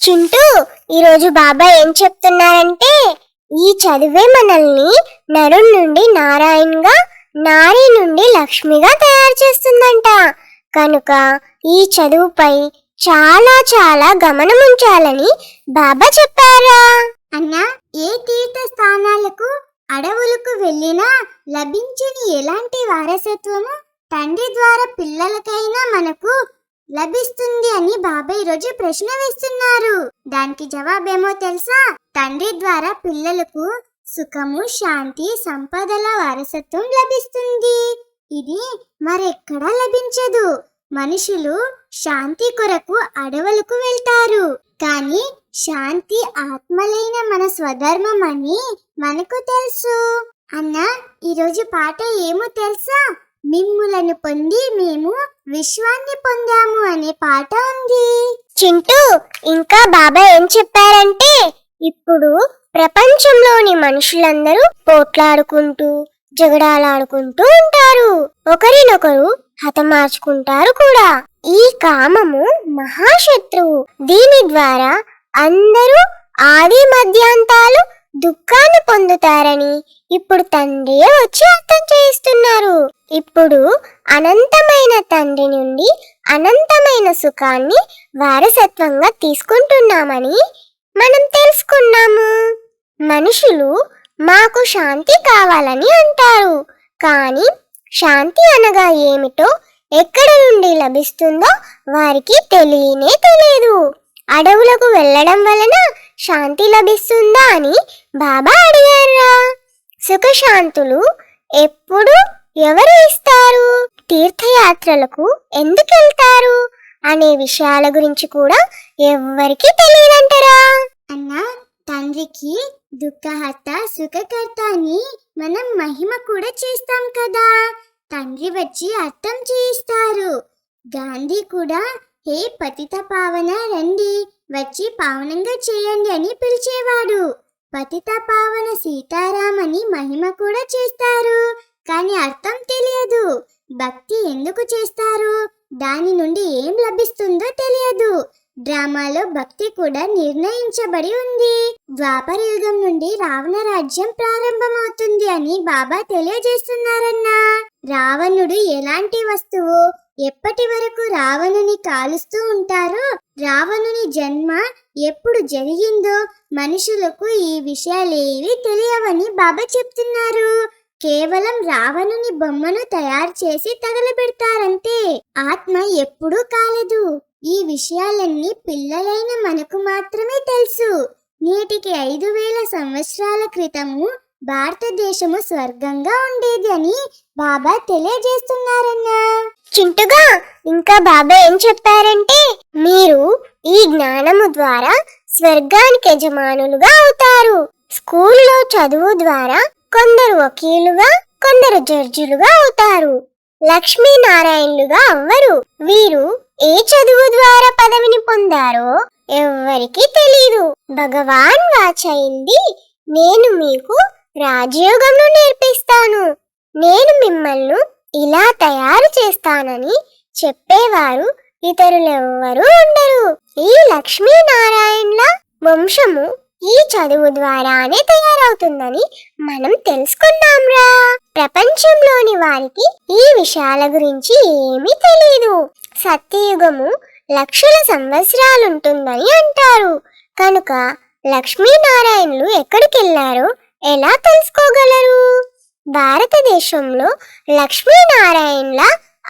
చింటూ ఈరోజు బాబా ఏం చెప్తున్నారంటే ఈ చదువే మనల్ని నరుణ్ నుండి నారాయణ్గా నారి నుండి లక్ష్మిగా తయారు చేస్తుందంట. కనుక ఈ చదువుపై చాలా చాలా గమనం ఉంచాలని బాబా చెప్పారా? అన్నా ఏ తీర్థ స్థానాలకు అడవులకు వెళ్ళినా లభించని ఎలాంటి వారసత్వము? తండ్రి ద్వారా పిల్లలకైనా మనకు లభిస్తుంది అని బాబాయ్ రోజు ప్రశ్న వేస్తున్నారు. దానికి జవాబేమో తెలుసా? తండ్రి ద్వారా పిల్లలకు సుఖము శాంతి సంపదల వారసత్వం లభిస్తుంది. ఇది మరెక్కడా లభించదు. మనుషులు శాంతి కొరకు అడవులకు వెళ్తారు. కానీ శాంతి ఆత్మలైన మన స్వధర్మం అని మనకు తెలుసు. అన్న ఈరోజు పాట ఏమో తెలుసా? మిమ్ములను పొంది మేము విశ్వాన్ని పొందాము అనే పాట ఉంది. చింటూ ఇంకా బాబా ఏం చెప్పారంటే ఇప్పుడు ప్రపంచంలోని మనుషులందరూ పోట్లాడుకుంటూ జగడాలాడుకుంటూ ఉంటారు. ఒకరినొకరు హతమార్చుకుంటారు కూడా. ఈ కామము మహాశత్రువు. దీని ద్వారా అందరూ ఆది మధ్యాంతాలు దుఃఖాన్ని పొందుతారని ఇప్పుడు తండ్రి వచ్చి అర్థం చేయిస్తున్నారు. ఇప్పుడు అనంతమైన తండ్రి నుండి అనంతమైన సుఖాన్ని వారసత్వంగా తీసుకుంటున్నామని మనం తెలుసుకున్నాము. మనుషులు మాకు శాంతి కావాలని అంటారు. కానీ శాంతి అనగా ఏమిటో ఎక్కడ నుండి లభిస్తుందో వారికి తెలియనే తెలియదు. అడవులకు వెళ్ళడం వలన శాంతి లభిస్తుందా అని బాబా అడిగారా సుఖశాంతులు ఎప్పుడు ఎవరు ఇస్తారు? తీర్థయాత్రలకు ఎందుకు వెళ్తారు? అనే విషయాల గురించి కూడా ఎవ్వరికీ తెలియదంటారా. అన్నా తండ్రికి దుఃఖహర్త సుఖకర్త అని మనం మహిమ కూడా చేస్తాం కదా. తండ్రి వచ్చి అర్థం చేయిస్తారు. గాంధీ కూడా హే పతిత పావన రండి వచ్చి పావనంగా చేయండి అని పిలిచేవాడు. పతిత పావన సీతారామని మహిమ కూడా చేస్తారు కానీ అర్థం తెలియదు. భక్తి ఎందుకు చేస్తారు? దాని నుండి ఏం లభిస్తుందో తెలియదు. డ్రామాలో భక్తి కూడా నిర్ణయించబడి ఉంది. ద్వాపర యుగం నుండి రావణ రాజ్యం ప్రారంభమవుతుంది అని బాబా తెలియజేస్తున్నారన్నా. రావణుడు ఎలాంటి వస్తువు? ఎప్పటి వరకు రావణుని కాలుస్తూ ఉంటారో రావణుని జన్మ ఎప్పుడు జరిగిందో మనుషులకు ఈ విషయాలేవి తెలియవని బాబా చెప్తున్నారు. కేవలం రావణుని బొమ్మను తయారు చేసి తగలబెడతారంతే. ఆత్మ ఎప్పుడూ కాలదు. ఈ విషయాలన్నీ పిల్లలైన మనకు మాత్రమే తెలుసు. నేటికి ఐదు వేల సంవత్సరాల క్రితము భారతదేశము స్వర్గంగా ఉండేది అని బాబా తెలియజేస్తున్నారన్నా. చింటుగా ఇంకా బాబా ఏం చెప్పారంటే మీరు ఈ జ్ఞానము ద్వారా స్వర్గానికి యజమానులుగా అవుతారు. స్కూల్లో చదువు ద్వారా కొందరు వకీలుగా కొందరు జడ్జిలుగా అవుతారు. లక్ష్మీనారాయణులుగా అవ్వరు. వీరు ఏ చదువు ద్వారా పదవిని పొందారో ఎవ్వరికీ తెలీదు. భగవాన్ వాచయింది నేను మీకు రాజయోగంను నేర్పిస్తాను. నేను మిమ్మల్ని ఇలా తయారు చేస్తానని చెప్పేవారు ఇతరులెవ్వరూ ఉండరు. ఈ లక్ష్మీనారాయణల వంశము ఈ చదువు ద్వారానే తయారవుతుందని మనం తెలుసుకున్నాంరా ప్రపంచంలోని వారికి ఈ విషయాల గురించి ఏమీ తెలియదు సత్యయుగము లక్షల సంవత్సరాలుంటుందని అంటారు. కనుక లక్ష్మీనారాయణులు ఎక్కడికెళ్ళారో ఎలా తెలుసుకోగలరు? భారతదేశంలో లక్ష్మీనారాయణల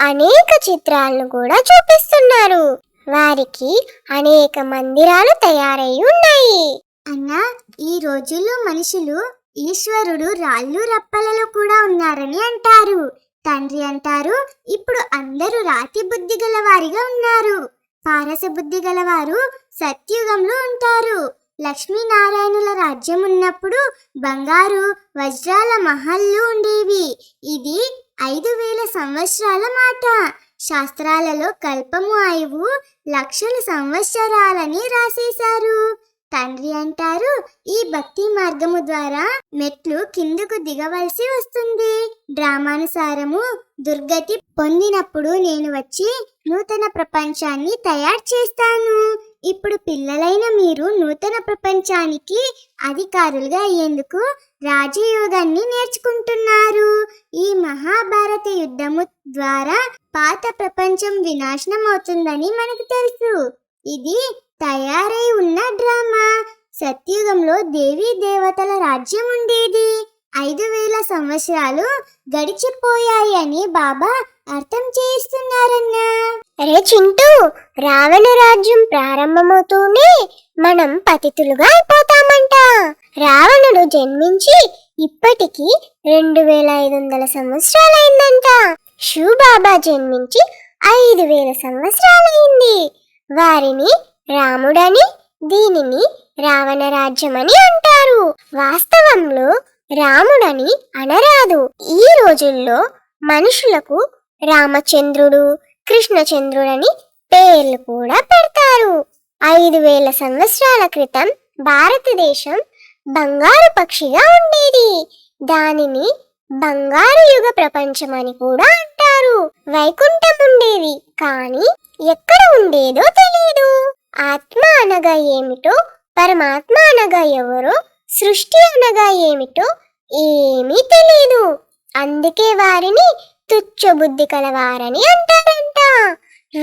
అనేక చిత్రాలను కూడా చూపిస్తున్నారు. వారికి అనేక మందిరాలు తయారై ఉన్నాయి. అన్నా ఈ రోజుల్లో మనుషులు ఈశ్వరుడు రాళ్ళు రప్పలలో కూడా ఉన్నారని అంటారు. తండ్రి అంటారు ఇప్పుడు అందరూ రాతి బుద్ధి గలవారిగా ఉన్నారు. పారస బుద్ధి గలవారు సత్యుగంలో ఉంటారు. లక్ష్మీనారాయణుల రాజ్యం ఉన్నప్పుడు బంగారు వజ్రాల మహల్లు ఉండేవి. ఇది ఐదు వేల సంవత్సరాల మాట. శాస్త్రాలలో కల్పము ఆయువు లక్షల సంవత్సరాలని రాసేశారు. తండ్రి అంటారు ఈ భక్తి మార్గము ద్వారా మెట్లు కిందకు దిగవలసి వస్తుంది. డ్రామానుసారము దుర్గతి పొందినప్పుడు నేను వచ్చి నూతన ప్రపంచాన్ని తయారు చేస్తాను. ఇప్పుడు పిల్లలైన మీరు నూతన ప్రపంచానికి అధికారులుగా అయ్యేందుకు రాజయోగాన్ని నేర్చుకుంటున్నారు. ఈ మహాభారత యుద్ధము ద్వారా పాత ప్రపంచం వినాశనం అవుతుందని మనకు తెలుసు. ఇది తయారై ఉన్న డ్రామా. సత్యుగంలో దేవీ దేవతల రాజ్యం ఉండేది. ఐదు వేల సంవత్సరాలు గడిచిపోయాయి అని బాబా అర్థం చేస్తున్నారన్నా. రే చింటూ రావణ రాజ్యం ప్రారంభమవుతూనే మనం పతితులుగా అయిపోతామంట. రావణుడు జన్మించి ఇప్పటికి రెండు వేల ఐదు వందల సంవత్సరాలైందంట. బాబా జన్మించి ఐదు వేల సంవత్సరాలైంది. వారిని రాముడని దీనిని రావణ రాజ్యమని అంటారు. వాస్తవంలో రాముడని అనరాదు. ఈ రోజుల్లో మనుషులకు రామచంద్రుడు కృష్ణచంద్రుడని పేర్లు కూడా పెడతారు. ఐదు వేల సంవత్సరాల క్రితం భారతదేశం బంగారు పక్షిగా ఉండేది. దానిని బంగారు యుగ ప్రపంచం అని కూడా అంటారు. వైకుంఠం ఉండేది కానీ ఎక్కడ ఉండేదో తెలియదు ఆత్మ అనగా ఏమిటో పరమాత్మ అనగా ఎవరో సృష్టి అనగా ఏమిటో ఏమీ తెలియదు అందుకే వారిని తుచ్చ బుద్ధి కలవారని అంటారంట.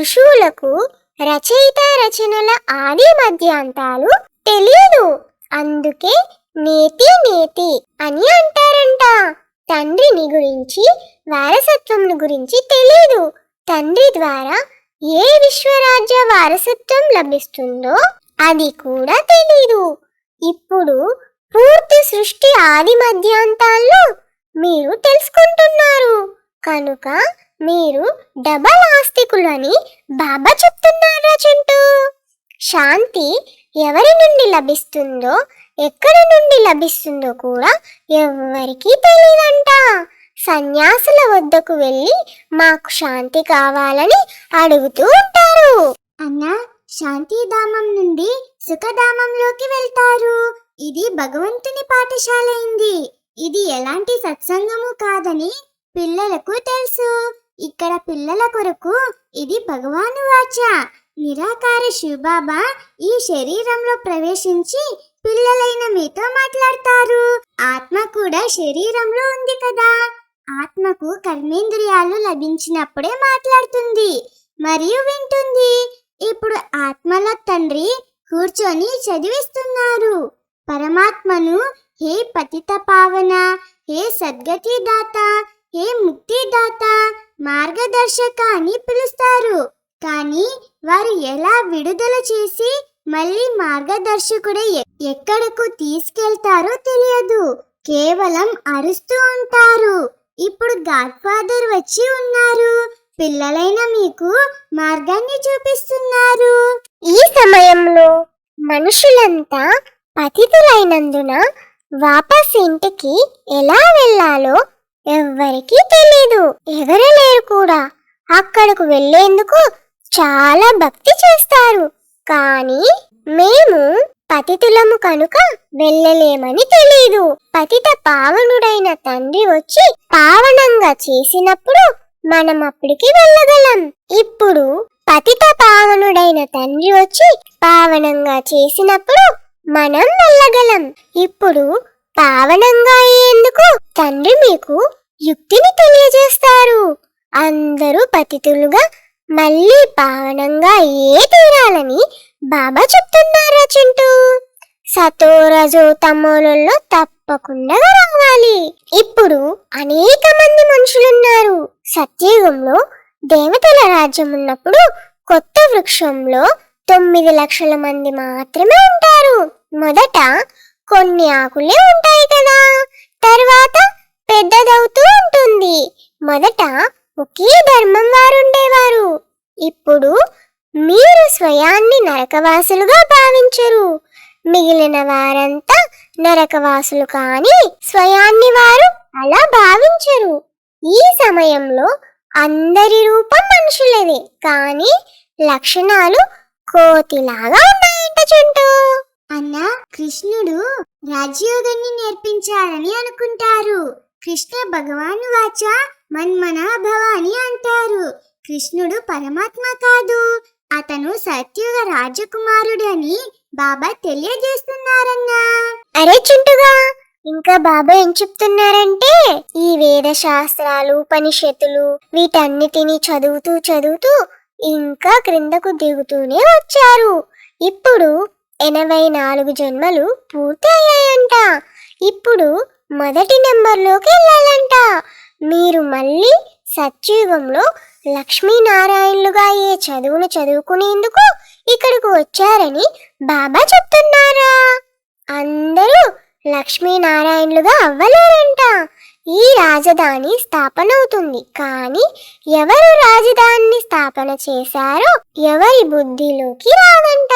ఋషులకు రచయిత రచనల ఆది మధ్యాంతాలు తెలియదు. అందుకే నేతి నేతి అని అంటారంట. తండ్రిని గురించి వారసత్వం గురించి తెలియదు తండ్రి ద్వారా ఏ విశ్వరాజ్య వారసత్వం లభిస్తుందో అది కూడా తెలీదు. ఇప్పుడు పూర్తి సృష్టి ఆది మధ్యాంతాల్లో మీరు తెలుసుకుంటున్నారు. కనుక మీరు డబల్ ఆస్తికులని బాబా చెప్తున్నారా చింటూ? శాంతి ఎవరి నుండి లభిస్తుందో ఎక్కడి నుండి లభిస్తుందో కూడా ఎవరికీ తెలియదంట. సన్యాసుల వద్దకు వెళ్ళి మాకు శాంతి కావాలని అడుగుతూ ఉంటారు. అన్నా శాంతిధామం నుండి సుఖధామంలోకి వెళ్తారు. ఇది భగవంతుని పాఠశాల అయింది. ఇది ఎలాంటి సత్సంగము కాదని పిల్లలకు తెలుసు. ఇక్కడ పిల్లల కొరకు ఇది భగవాను వాచ నిరాకార శివబాబా ఈ శరీరంలో ప్రవేశించి పిల్లలైన మీతో మాట్లాడతారు. ఆత్మ కూడా శరీరంలో ఉంది కదా. ఆత్మకు కర్మేంద్రియాలు లభించినప్పుడే మాట్లాడుతుంది. మరియు వింటుంది. ఇప్పుడు ఆత్మల తండ్రి కూర్చొని చదివిస్తున్నారు. పరమాత్మను హే పతిత పావన హే సద్గతి ఏ ముక్తిదాత ముక్తి దాత మార్గదర్శక అని పిలుస్తారు? కానీ వారు ఎలా విడుదల చేసి మళ్ళీ మార్గదర్శకుడు ఎ- ఎక్కడకు తీసుకెళ్తారో తెలియదు. కేవలం అరుస్తూ ఉంటారు. ఇప్పుడు గాడ్ఫాదర్ వచ్చి ఉన్నారు. పిల్లలైన మీకు మార్గాన్ని చూపిస్తున్నారు. ఈ సమయంలో మనుషులంతా పతితులైనందున వాపస్ ఇంటికి ఎలా వెళ్ళాలో ఎవ్వరికీ తెలీదు. ఎగరలేరు లేరు కూడా. అక్కడకు వెళ్ళేందుకు చాలా భక్తి చేస్తారు. కానీ మేము పతితులము కనుక వెళ్ళలేమని తెలీదు. పతిత పావనుడైన తండ్రి వచ్చి పావనంగా చేసినప్పుడు మనం అప్పటికి వెళ్ళగలం. ఇప్పుడు పతిత పావనుడైన తండ్రి వచ్చి పావనంగా చేసినప్పుడు మనం వెళ్ళగలం. ఇప్పుడు పావనంగా ఎందుకు? తండ్రి మీకు యుక్తిని తెలియజేస్తారు. అందరూ పతితులుగా మళ్ళీ పావనంగా ఏ తీరాలని బాబా చెప్తున్నారా చింటూ? సతోరజో తమోలలో తప్పకుండా రావాలి. ఇప్పుడు అనేక మంది మనుషులున్నారు. సత్యయుగంలో దేవతల రాజ్యం ఉన్నప్పుడు కొత్త వృక్షంలో తొమ్మిది లక్షల మంది మాత్రమే ఉంటారు. మొదట కొన్ని ఆకులే ఉంటాయి. తర్వాత పెద్దదవుతూ ఉంటుంది. మొదట ఒకే ధర్మం వారుండేవారు. ఇప్పుడు మీరు స్వయాన్ని నరకవాసులుగా భావించరు. మిగిలిన వారంతా నరకవాసులు కాని స్వయాన్ని వారు అలా భావించరు. ఈ సమయంలో అందరి రూపం మనుషులదే. కానీ లక్షణాలు కోతిలాగా ఉన్నాయంట చుంటూ అన్న కృష్ణుడు రాజయోగాన్ని నేర్పించాలని అనుకుంటారు. కృష్ణ భగవాను వాచ మన్మన భవాని అంటారు. కృష్ణుడు పరమాత్మ కాదు. అతను సత్యుగ రాజకుమారుడు అని బాబా తెలియజేస్తున్నారన్నా. అరే చింటుగా ఇంకా బాబా ఏం చెప్తున్నారంటే ఈ వేద శాస్త్రాలు ఉపనిషత్తులు వీటన్నిటిని చదువుతూ చదువుతూ ఇంకా క్రిందకు దిగుతూనే వచ్చారు. ఇప్పుడు ఎనభై నాలుగు జన్మలు పూర్తి అయ్యాయంట ఇప్పుడు మొదటి నెంబర్లోకి వెళ్ళాలంట. మీరు మళ్ళీ సత్యుగంలో లక్ష్మీనారాయణులుగా అయ్యే చదువును చదువుకునేందుకు ఇక్కడికి వచ్చారని బాబా చెప్తున్నారా? అందరూ లక్ష్మీనారాయణులుగా అవ్వలేరంట. ఈ రాజధాని స్థాపన అవుతుంది. కానీ ఎవరు రాజధానిని స్థాపన చేశారో ఎవరి బుద్ధిలోకి రాదంట.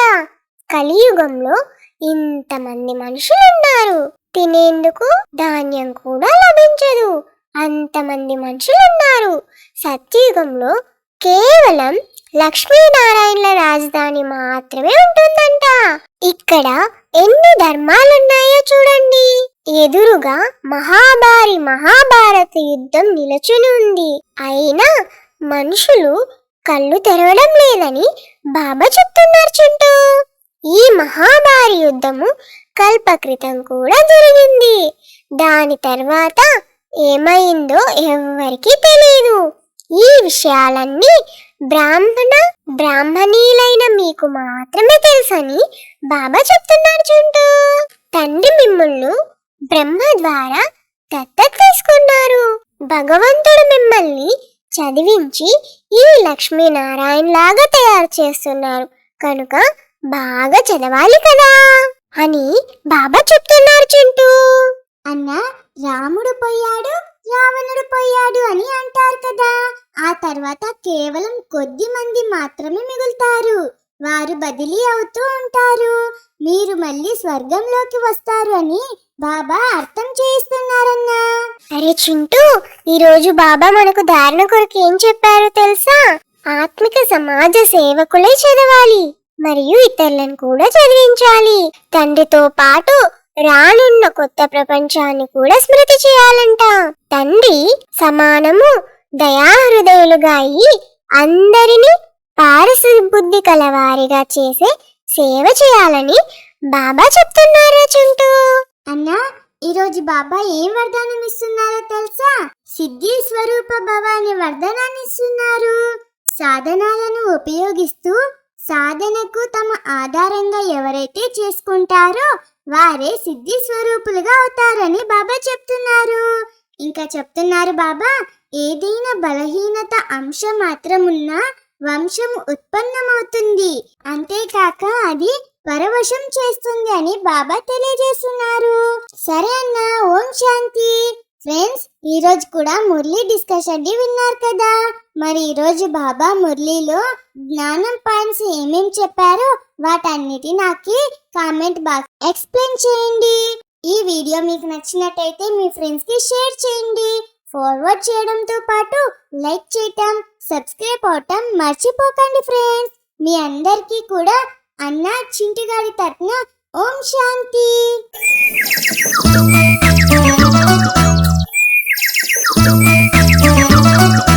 కలియుగంలో ఇంతమంది మనుషులు ఉన్నారు తినేందుకు ధాన్యం కూడా లభించదు. అంతమంది మనుషులు ఉన్నారు సత్యుగంలో కేవలం లక్ష్మీనారాయణల రాజధాని మాత్రమే ఉంటుందంట. ఇక్కడ ఎన్ని ధర్మాలున్నాయో చూడండి. ఎదురుగా మహాభారి మహాభారత యుద్ధం నిలచుని ఉంది. అయినా మనుషులు కళ్ళు తెరవడం లేదని బాబా చెప్తున్నారు చుట్టూ. ఈ మహాభారి యుద్ధము కల్పకృతం కూడా జరిగింది. దాని తర్వాత ఏమైందో ఎవ్వరికీ తెలియదు ఈ విషయాలన్నీ బ్రాహ్మణ బ్రాహ్మణీలైన మీకు మాత్రమే తెలుసని బాబా చెప్తున్నారు చుంటూ తండ్రి మిమ్మల్ని బ్రహ్మ ద్వారా దత్తత తీసుకున్నారు. భగవంతుడు మిమ్మల్ని చదివించి ఈ లక్ష్మీనారాయణ లాగా తయారు చేస్తున్నారు. కనుక బాగా చదవాలి కదా అని బాబా చెప్తున్నారు చింటూ. అన్న రాముడు పోయాడు రావణుడు పోయాడు అని అంటారు కదా. ఆ తర్వాత కేవలం కొద్ది మంది మాత్రమే మిగులుతారు. వారు బదిలీ అవుతూ ఉంటారు. మీరు మళ్ళీ స్వర్గంలోకి వస్తారు అని బాబా అర్థం చేయిస్తున్నారన్నా. అరే చింటూ ఈరోజు బాబా మనకు ధారణ కొరకు ఏం చెప్పారో తెలుసా? ఆత్మిక సమాజ సేవకులే చదవాలి. మరియు ఇతరులను కూడా చదివించాలి. తండ్రితో పాటు రానున్న కొత్త ప్రపంచాన్ని కూడా స్మృతి చేయాలంట. తండ్రి సమానము దయాహృదయులుగా అయి అందరినీ పారశుద్ధి కలవారిగా చేసే సేవ చేయాలని బాబా చెప్తున్నారా చింటూ. అన్నా ఈరోజు బాబా ఏం వరదానం ఇస్తున్నారో తెలుసా? సిద్ధి స్వరూప భవాన్ని వరదానాన్ని ఇస్తున్నారు సాధనాలను ఉపయోగిస్తూ సాధనకు తమ ఆధారంగా ఎవరైతే చేసుకుంటారో వారే సిద్ధి స్వరూపులుగా అవుతారని బాబా చెప్తున్నారు. ఇంకా చెప్తున్నారు బాబా ఏదైనా బలహీనత అంశం మాత్రం ఉన్నా వంశం ఉత్పన్నమవుతుంది. అంతేకాక అది పరవశం చేస్తుంది అని బాబా తెలియజేస్తున్నారు. సరే అన్న ఓం శాంతి. ఫ్రెండ్స్ ఈ రోజు కూడా మురళి డిస్కషన్ విన్నారు కదా. మరి ఈ రోజు బాబా మురళిలో జ్ఞానం పాయింట్స్ ఏమేం చెప్పారో వాటన్నిటి నాకు కామెంట్ బాక్స్ ఎక్స్ప్లెయిన్ చేయండి. ఈ వీడియో మీకు నచ్చినట్టయితే మీ ఫ్రెండ్స్కి షేర్ చేయండి. ఫార్వర్డ్ చేయడంతో పాటు లైక్ చేయటం సబ్స్క్రైబ్ అవటం మర్చిపోకండి ఫ్రెండ్స్. మీ అందరికీ కూడా అన్న చింటి గారి ఓం శాంతి. Thank you.